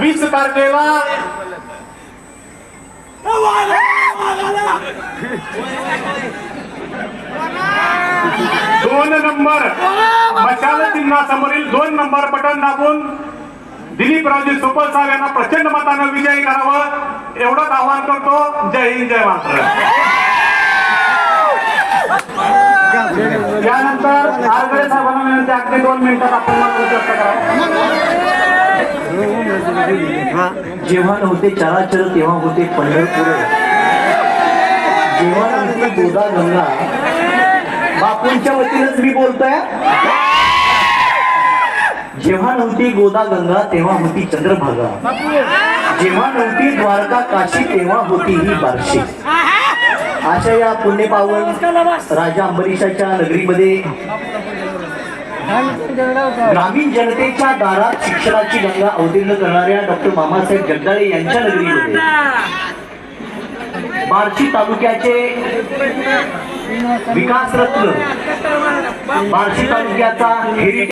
वीस तारखेला दोन नंबर मशाल चिन्हासमोरील दोन नंबर बटन दाबून दिलीपरावजी सुपर साहेब यांना प्रचंड मतानं विजयी करावं एवढंच आवाहन करतो. जय हिंद जय महाराष्ट्र. त्यानंतर आरगडे साहेबांना विनंती अगदी दोन मिनिटात आपण चर्चा करा जेव्हा नव्हते चराचर तेव्हा होते पंढरपूर. जेव्हा नव्हते गोदा गंगा बापूंच्या वतीनंच मी बोलतोय. जेव्हा नव्हती गोदा गंगा तेव्हा होती चंद्रभागा. जेव्हा नव्हती द्वारका काशी तेव्हा होती ही बारशी. अशा या पुण्यपावन राजा अंबरीशाच्या नगरीमध्ये ग्रामीण जनतेच्या दारात शिक्षणाची गंगा अवतीर्ण करणाऱ्या डॉक्टर मामासाहेब जगदाळे यांच्या नगरीमध्ये. बार्शी तालुक्याचे विकास रत्न बार्शी तालुक्याचा हेरिटेज